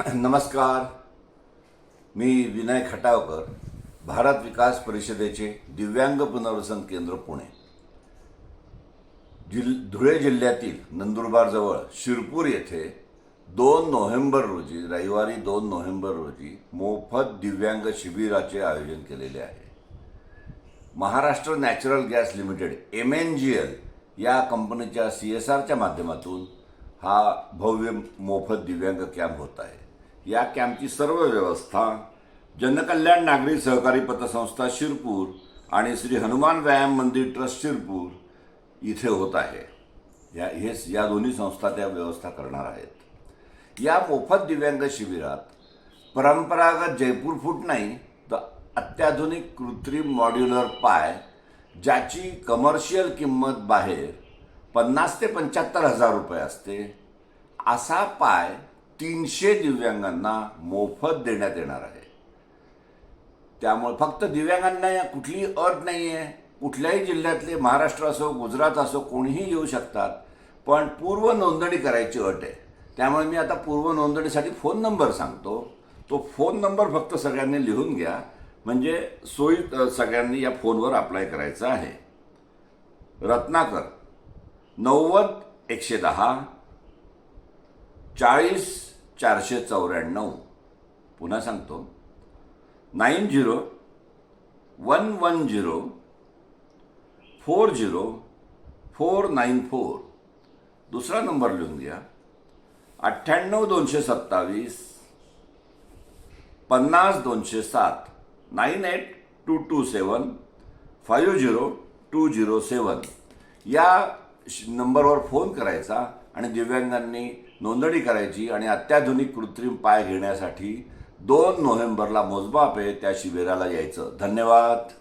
नमस्कार. मी विनय खटावकर भारत विकास परिषदेचे दिव्यांग पुनर्वसन केंद्र पुणे. जिल धुळे जिल्ह्यातील नंदुरबारजवळ शिरपूर येथे दोन नोव्हेंबर रोजी रविवारी दोन नोव्हेंबर रोजी मोफत दिव्यांग शिबिराचे आयोजन केलेले आहे. Maharashtra natural gas limited M N G L या कंपनीच्या सी एस आरच्या माध्यमातून हा भव्य मोफत दिव्यांग कॅम्प होत आहे. या कॅम्पची सर्व व्यवस्था जनकल्याण नागरी सहकारी पतसंस्था शिरपूर आणि श्री हनुमान व्यायाम मंदिर ट्रस्ट शिरपूर इथे होत आहे. या हे या दोन्ही संस्था त्या व्यवस्था करणार आहेत. या मोफत दिव्यांग शिबिरात परंपरागत जयपूर फूट नाही तर अत्याधुनिक कृत्रिम मॉड्युलर पाय ज्याची कमर्शियल किंमत बाहेर पन्नास ते पंच्याहत्तर हजार रुपये असते असा पाय तीनशे दिव्यांगांना मोफत देण्यात येणार आहे. त्यामुळे फक्त दिव्यांगांना या कुठलीही अट नाही आहे कुठल्याही जिल्ह्यातले महाराष्ट्र असो गुजरात असो कोणीही येऊ शकतात. पण पूर्व नोंदणी करायची अट आहे. त्यामुळे मी आता पूर्व नोंदणीसाठी फोन नंबर सांगतो. तो फोन नंबर फक्त सगळ्यांनी लिहून घ्या. म्हणजे सोयी सगळ्यांनी या फोनवर अप्लाय करायचं आहे. रत्नाकर नव्वद एकशे दहा चाळीस चारशे चौऱ्याण्णव. पुन्हा सांगतो. Nine zero one one zero four zero four nine four. दुसरा नंबर लिहून घ्या. अठ्ठ्याण्णव दोनशे सत्तावीस पन्नास दोनशे सात. Nine eight two two seven five zero two zero seven. या नंबरवर फोन करायचा आणि दिव्यांगांनी नोंदणी करायची आणि अत्याधुनिक कृत्रिम पाय घेण्यासाठी दोन नोव्हेंबरला मोजमाप आहे त्या शिबिराला यायचं. धन्यवाद.